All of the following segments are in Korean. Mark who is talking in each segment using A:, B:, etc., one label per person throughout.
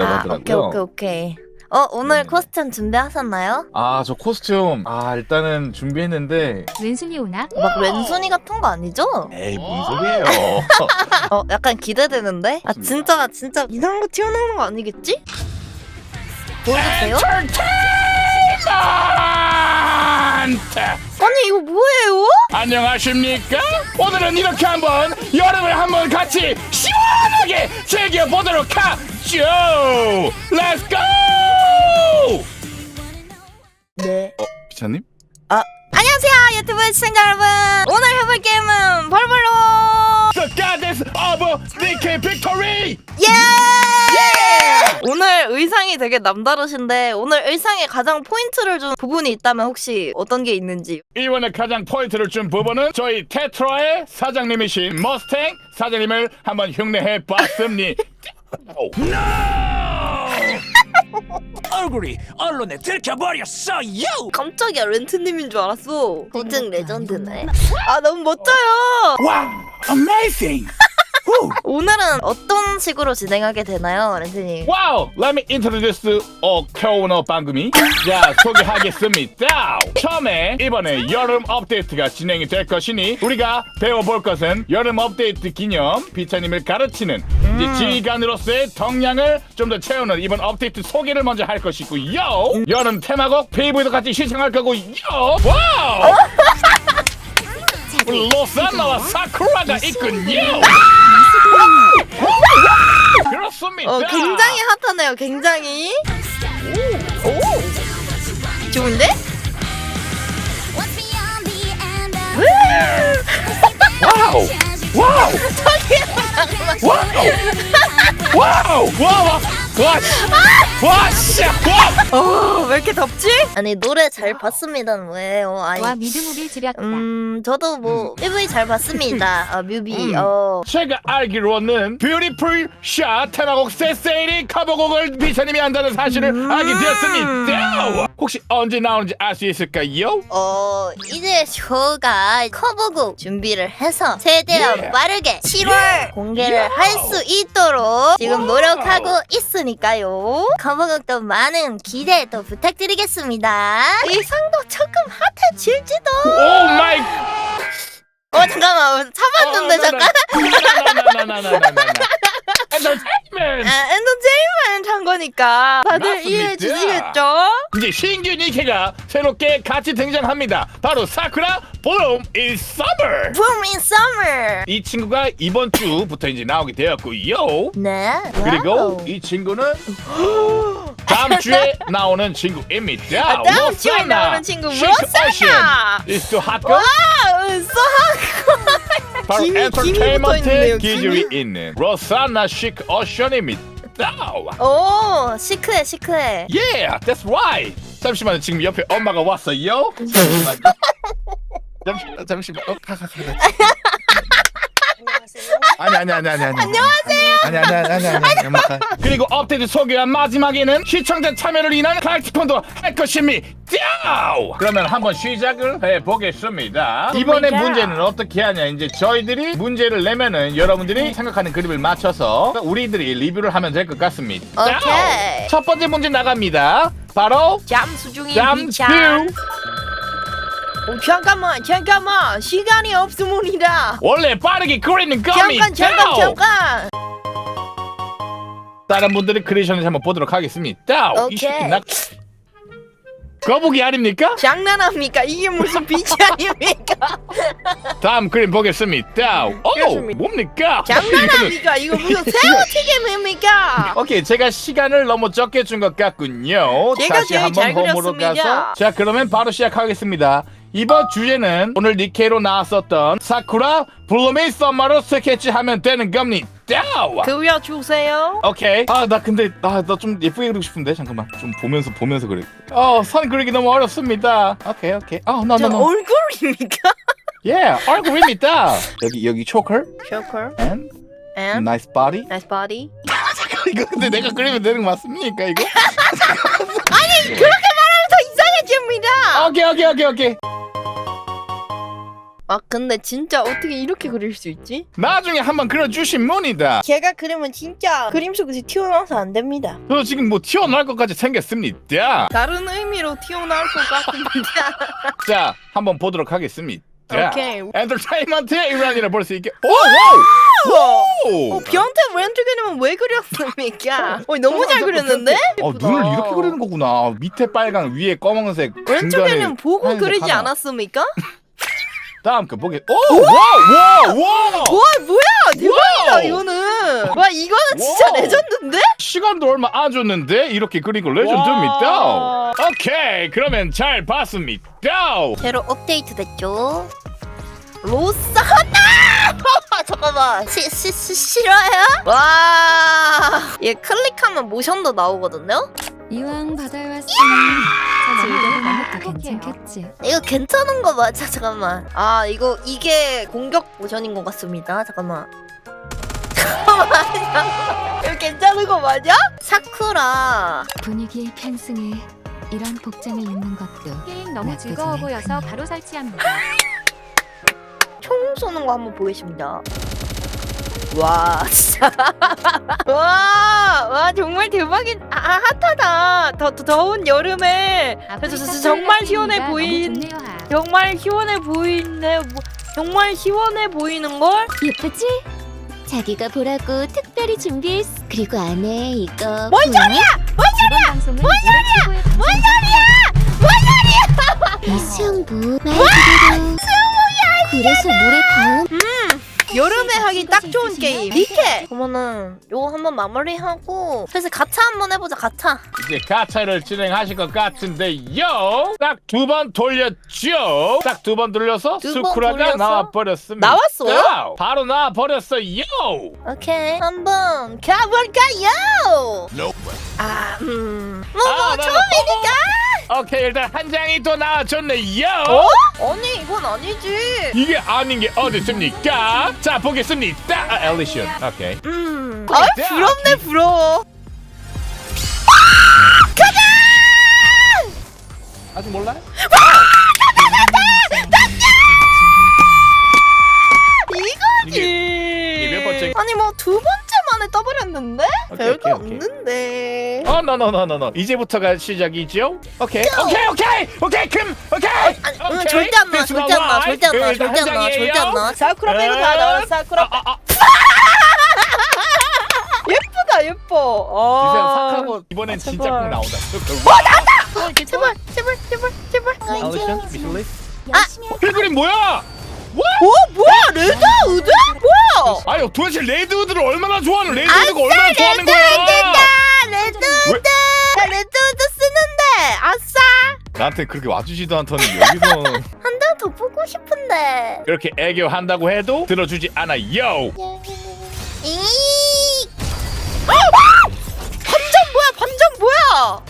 A: 된다고
B: 아,
A: 하더라고요.
B: 오케이 오케이 오케이. 어 오늘
A: 네.
B: 코스튬 준비하셨나요?
A: 아, 저 코스튬 아, 일단은 준비했는데
C: 왼손이 오나?
B: 막 왼손이 같은 거 아니죠?
A: 에이, 뭔 소리예요?
B: 어 약간 기대되는데? 아 진짜 진짜 이상한 거 튀어나오는 거 아니겠지? 보여주세요. 아니 이거 뭐예요?
D: 안녕하십니까? 오늘은 이렇게 한번 여름을 한번 같이 시원하게 즐겨보도록 하 죠! Let's go!
B: 네.
A: 어, 비차님?
B: 안녕하세요 유튜브 시청자 여러분. 오늘 해볼 게임은 벌벌로
D: The goddess of DK victory!
B: 예! 오늘 의상이 되게 남다르신데 오늘 의상에 가장 포인트를 준 부분이 있다면 혹시 어떤 게 있는지
D: 이번에 가장 포인트를 준 부분은 저희 테트라의 사장님이신 머스탱 사장님을 한번 흉내해 봤습니다.
E: 얼굴이 언론에 들켜버렸어요.
B: 깜짝이야 렌트님인 줄 알았어 고증 레전드네 아 너무 멋져요
D: 와우, amazing!
B: 오늘은 어떤 식으로 진행하게 되나요 렌트님
D: 와우! Let me introduce 어 코너 방금이 자 소개하겠습니다. 처음에 이번에 여름 업데이트가 진행이 될 것이니 우리가 배워볼 것은 여름 업데이트 기념 비차님을 가르치는 이제 지휘관으로서의 덕량을 좀 더 채우는 이번 업데이트 소개를 먼저 할 것이고요. 여름 테마곡 PV도 같이 시청할 거고요. 와우! 로산나와 사쿠라가 있군요. 그렇습니다.
B: 어 굉장히 핫하네요 굉장히 오, 오. 좋은데?
D: 와우! 와우! 와우! 와우! 와우! 와! 씨! 와! 씨! 와!
B: 어, 왜 이렇게 덥지? 아니 노래 잘 봤습니다 뭐예요 아니
C: 와 미드무비 지렸다.
B: 음 저도 뭐 MV 잘 봤습니다 아 뮤비
D: 음.
B: 어
D: 제가 알기로는 뷰티풀 샷 테마곡 세세일이 커버곡을 비차님이 한다는 사실을 알게 되었습니다. 혹시 언제 나오는지 알 수 있을까요?
B: 어 이제 쇼가 커버곡 준비를 해서 최대한
D: Yeah.
B: 빠르게 7월 공개를 할수 있도록 지금 노력하고 있으니까요. 커버곡도 많은 기대 또 부탁드리겠습니다. 의상도 조금 핫해질지도.
D: 오 마이
B: 어 잠깐만. 참았는데 잠깐.
D: 나나나나나나나나 엔터테인먼트
B: 아, 엔터테인먼트 한 거니까 다들
D: 맞습니다.
B: 이해해 주시겠죠?
D: 이제 신규 니케가 새롭게 같이 등장합니다. 바로 사쿠라 봄 in summer.
B: Boom in summer
D: 이 친구가 이번 주부터 이제 나오게 되었고요.
B: 네
D: 그리고
B: 와우.
D: 이 친구는 다음 주에 나오는 친구입니다.
B: 아, 다음 주에
D: 로사나.
B: 나오는 친구
D: Shake
B: 로사나.
D: Ocean. Is to hot girl.
B: 와우 써
D: 바로
B: 김이- 김이
D: 엔터테인먼트의
B: 붙어있네요,
D: 기질이. 있는 로사나 시크 오션입니다.
B: 오 시크해 시크해
D: Yeah, that's right. 잠시만요. 지금 옆에 엄마가 왔어요. 잠시만요. 잠시, 잠시만. 어, 가, 가, 가. 아니 아니 아니 아니 아니. 안녕하세요. 아니 아니 아니 아니 아니. 엄마 가. 그리고 업데이트 소개한 마지막에는 시청자 참여를 위한 칼티콘도 할 것입 니다. 그러면 한번 시작을 해 보겠습니다. 이번에. 문제는 어떻게 하냐? 이제 저희들이 문제를 내면은 여러분들이 생각하는 그림을 맞춰서 우리들이 리뷰를 하면 될 것 같습니다.
B: 오케이.
D: 첫 번째 문제 나갑니다. 바로
B: 잠수 중인
D: 잠수.
B: 비찬 어, 잠깐만 잠깐만 시간이 없습니다
D: 원래 빠르게 그리는 거미.
B: 잠깐 잠깐 잠깐
D: 다른 분들이 그리셨는지 한번 보도록 하겠습니다. 이
B: 오케이.
D: 새끼 나 거북이 아닙니까?
B: 장난합니까 이게 무슨 비찬입니까
D: 다음 그림 보겠습니다. 오,
B: 그렇습니다.
D: 뭡니까?
B: 장난합니까 이거 무슨 새우튀김입니까
D: 오케이, 제가 시간을 너무 적게 준 것 같군요.
B: 제가
D: 다시
B: 제일
D: 한번
B: 잘
D: 홈으로
B: 그렸습니다.
D: 가서 자, 그러면 바로 시작하겠습니다. 이번 주제는 오늘 니케로 나왔었던 사쿠라 블루미 썸머로 스케치하면 되는 겁니다.
B: 그려주세요
D: 오케이. 아, 나 근데 아, 나좀 예쁘게 그리고 싶은데 잠깐만. 좀 보면서 보면서 그래. 어, 선 그리기 너무 어렵습니다. 오케이, 오케이. 어, no,
B: 저
D: no.
B: 얼굴입니까
D: Yeah, 얼굴입니다. 여기 여기 초컬
B: 쇼컬
D: and
B: and
D: nice body.
B: nice body
D: 이거 근데 내가 그리면 되는 거 맞습니까 이거?
B: 그렇게 말하면 더 이상해집니다
D: 오케이, 오케이, 오케이, 오케이.
B: 아 근데 진짜 어떻게 이렇게 그릴 수 있지?
D: 나중에 한번 그려주신 분이다
B: 걔가 그리면 진짜 그림 속에서 튀어나와서 안 됩니다.
D: 저 지금 뭐 튀어나올 것까지 생겼습니다
B: 다른 의미로 튀어나올 것 같습니다.
D: 자 한번 보도록 하겠습니다
B: 오케이.
D: 엔터테인먼트의 일환이라 볼 수 있게 오! 와우! 오!
B: 어, 변태 왼쪽 그림은 왜 그렸습니까? 어, 너무 잘 그렸는데?
D: 어 눈을 이렇게 그리는 거구나 밑에 빨강 위에 검은색
B: 왼쪽에는 보고
D: 하얀색
B: 그리지
D: 하나.
B: 않았습니까?
D: 다음 거 보게 오 와 와 와
B: 와 뭐야 대박이다
D: 와우!
B: 이거는 와 이거는 진짜
D: 와우!
B: 레전드인데?
D: 시간도 얼마 안 줬는데 이렇게 그린 거 레전드입니다 오케이 그러면 잘 봤습니다
B: 새로 업데이트 됐죠? 로사 하나! 잠깐만 시, 시, 시, 싫어요? 와, 얘 클릭하면 모션도 나오거든요?
C: 이왕 바다에 왔으니 즐겨보는 것도 괜찮겠지.
B: 이거 괜찮은 거 맞아? 잠깐만 아 이거 이게 공격 모션인 것 같습니다 잠깐만 잠깐만 이거 괜찮은 거 맞아? 사쿠라
C: 분위기의 편승에 이런 복장을 입는 것도
F: 게임 너무 즐거워
C: 않군요.
F: 보여서 바로 설치합니다.
B: 총 쏘는 거 한번 보겠습니다. 와 진짜. 와, 와 정말 대박인 아, 아 핫하다. 더, 더 더운 여름에. 정말 시원해 보인 정말 시원해 보이네 뭐, 정말 시원해 보이는 걸?
G: 예쁘지? 자기가 보라고 특별히 준비했어. 그리고 안에 이거
B: 뭔
G: 소리야?
F: 이번 방송은 뭔 소리야?
G: 뭔이 수영복 말 그대로 그래서 물에 닿음
B: 여름에 하기 딱 좋은 게임. 니케! 그러면은 요거 한번 마무리하고 그래서 가차 한번 해보자 가차.
D: 이제 가차를 진행하실 것 같은데요! 딱 두 번 돌렸죠? 딱 두 번 돌려서
B: 두번
D: 스쿠라가
B: 돌려서?
D: 나와 버렸습니다.
B: 나왔어요?
D: 바로 나와 버렸어요!
B: 오케이 한번 가볼까요? 아 음. 뭐, 뭐
D: 아, 나-
B: 처음이니까
D: 오케이 일단 한 장이 또 나와줬네요
B: 어? 아니 이건 아니지
D: 이게 아닌 게 어디 있습니까? 자 보겠습니다. 아, 엘리션. 오케이.
B: 음. 아 부럽네 부러워
D: 아직 몰라요?
B: 이거지
D: 이게 몇 번째?
B: 아니 뭐 두 번째 떠버렸는데?
D: 오케이,
B: 별거
D: 오케이, 오케이.
B: 없는데.
D: 어, 노노노노노. 이제부터가 시작이죠? 오케이, 오케이, 오케이, 오케이, 금, 오케이.
B: 아니 응, 절대 안 나와 절대 안 나와 절대 안 나와 절대 안 나와 절대 안 나와 사쿠라 빼고 다 나와 사쿠라 빼
D: 아, 아,
B: 예쁘다 예뻐.
D: 이제
B: 아.
D: 삭하고 이번엔 진짜
B: 제발.
D: 꼭 나온다.
B: 어, 제발 제발 제발 제발.
A: 엘리션 미슐리?
D: 그 그림 뭐야?
B: 어 뭐야? 레드 우드? 뭐야?
D: 아유 도대체 레드우드를 얼마나 좋아하는 레드우드가 얼마나 좋아하는 거야?
B: 아 레드 우드. 나 레드 우드 쓰는데. 아싸.
D: 나한테 그렇게 와주지도 않더니 여기서
B: 한 장 더 보고 싶은데.
D: 그렇게 애교한다고 해도 들어주지 않아요.
B: 이! 아! 반전 뭐야? 반전 뭐야?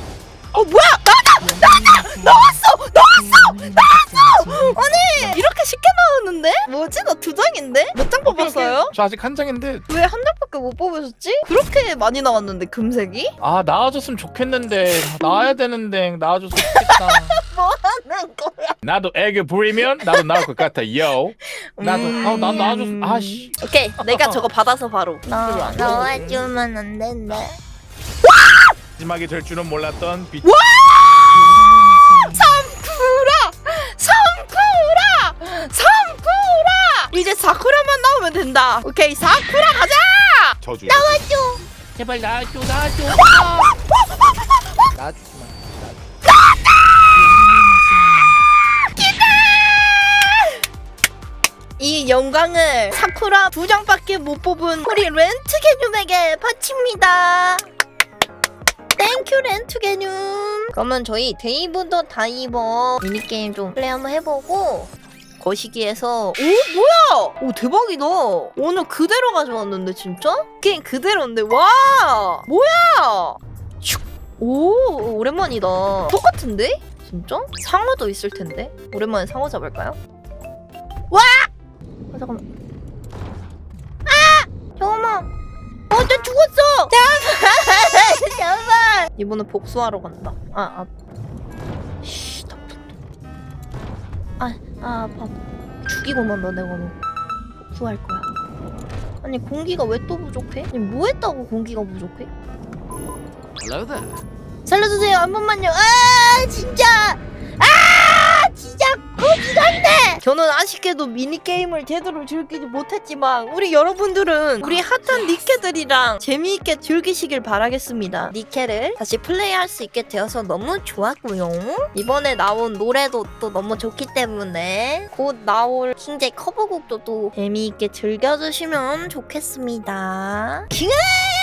B: 어 뭐야? 나왔다 나왔다 나왔어! 나왔어! 나왔어 아니! 이렇게 쉽게 나오는데? 뭐지? 나 두 장인데? 몇 장 뽑았어요?
D: 저 아직 한 장인데
B: 왜 한 장밖에 못 뽑으셨지? 그렇게 많이 나왔는데 금색이?
D: 아 나와줬으면 좋겠는데. 나와야 되는데 나와줬으면 좋겠다.
B: 뭐 하는 거야?
D: 나도 애교 부리면 나도 나올 것 같아 요. 나도
B: 음.
D: 아, 나 나와줬 아씨.
B: 오케이 내가 저거 받아서 바로. 나 나와주면 안 된대.
D: 마지막에 될 줄은 몰랐던 빛.
B: 삼쿠라! 이제 사쿠라만 나오면 된다. 오케이 사쿠라 가자!
D: 저주.
B: 나와줘!
D: 제발 나와줘 나와줘.
B: 이 영광을 사쿠라 두 장밖에 못 뽑은 우리 렌트 개념에게 바칩니다. 땡큐 렌트 개념. 그러면 저희 데이브더 다이버 미니게임 좀 플레이 한번 해보고 거시기에서 오 뭐야 오 대박이다 오늘 그대로 가져왔는데 진짜? 게임 그대로인데 와 뭐야 슉. 오 오랜만이다 똑같은데? 진짜? 상어도 있을 텐데 오랜만에 상어 잡을까요? 와! 아 잠깐만 아! 잠깐만 어, 나 죽었어! 잠깐만! 잠깐만! 이번엔 복수하러 간다. 아, 아. 아, 아, 아파. 죽이 이거만 너 내가 너 구할 거야. 아니 공기가 왜 또 부족해? 아니 뭐 했다고 공기가 부족해?
E: Hello there.
B: 살려주세요 한 번만요. 아 진짜. 저는 아쉽게도 미니 게임을 제대로 즐기지 못했지만 우리 여러분들은 우리 핫한 니케들이랑 재미있게 즐기시길 바라겠습니다. 니케를 다시 플레이할 수 있게 되어서 너무 좋았고요. 이번에 나온 노래도 또 너무 좋기 때문에 곧 나올 킹제 커버곡도 또 재미있게 즐겨주시면 좋겠습니다. 킹아!